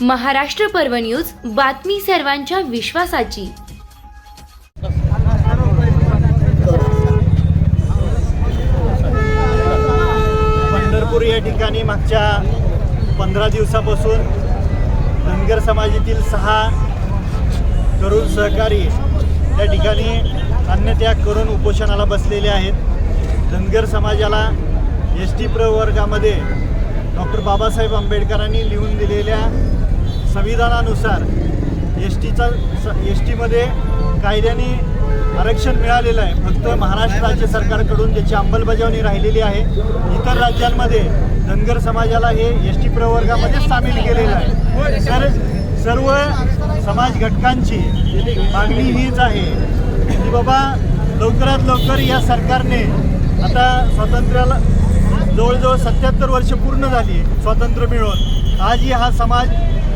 महाराष्ट्र पर्व न्यूज बातमी सर्वांच्या विश्वासाची. पंढरपूर या ठिकाणी मागच्या पंधरा दिवसापासून धनगर समाजातील सहा तरुण सहकारी या ठिकाणी अन्नत्याग करून उपोषणाला बसलेले आहेत. धनगर समाजाला एस टी प्रवर्गामध्ये डॉक्टर बाबासाहेब आंबेडकरांनी लिहून दिलेल्या संविधानानुसार एस टीचा एस टीमध्ये कायद्याने आरक्षण मिळालेलं आहे. फक्त महाराष्ट्र राज्य सरकारकडून त्याची अंमलबजावणी राहिलेली आहे. इतर राज्यांमध्ये धनगर समाजाला हे एस टी प्रवर्गामध्ये सामील केलेलं आहे. तर सर्व समाज घटकांची मागणी हीच आहे की बाबा लवकरात लवकर या सरकारने आता स्वातंत्र्याला जवळजवळ सत्याहत्तर वर्ष पूर्ण झाली स्वातंत्र्य मिळून आजही हा समाज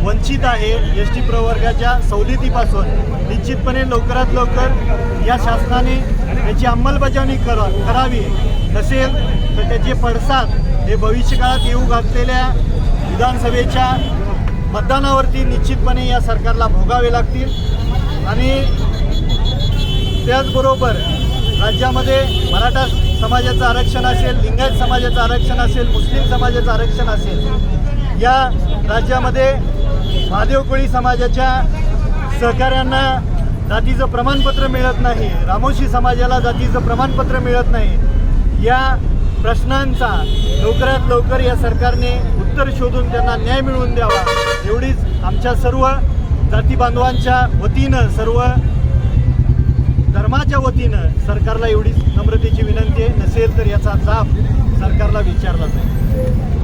वंचित आहे. एस टी प्रवर्गाच्या सवलतीपासून निश्चितपणे लवकरात लवकर या शासनाने याची अंमलबजावणी करा करावी. नसेल तर त्याचे पडसाद हे भविष्यकाळात येऊ घातलेल्या विधानसभेच्या मतदानावरती निश्चितपणे या सरकारला भोगावे लागतील. आणि त्याचबरोबर राज्यामध्ये मराठा समाजाचं आरक्षण असेल लिंगायत समाजाचं आरक्षण असेल मुस्लिम समाजाचं आरक्षण असेल या राज्यामध्ये महादेव कोळी समाजाच्या सहकाऱ्यांना जातीचं प्रमाणपत्र मिळत नाही रामोशी समाजाला जातीचं प्रमाणपत्र मिळत नाही या प्रश्नांचा लवकरात लवकर या सरकारने उत्तर शोधून त्यांना न्याय मिळवून द्यावा. एवढीच आमच्या सर्व जाती बांधवांच्या वतीनं सर्व धर्माच्या वतीनं सरकारला एवढीच नम्रतेची विनंती आहे. नसेल तर याचा जाब सरकारला विचारला जाईल.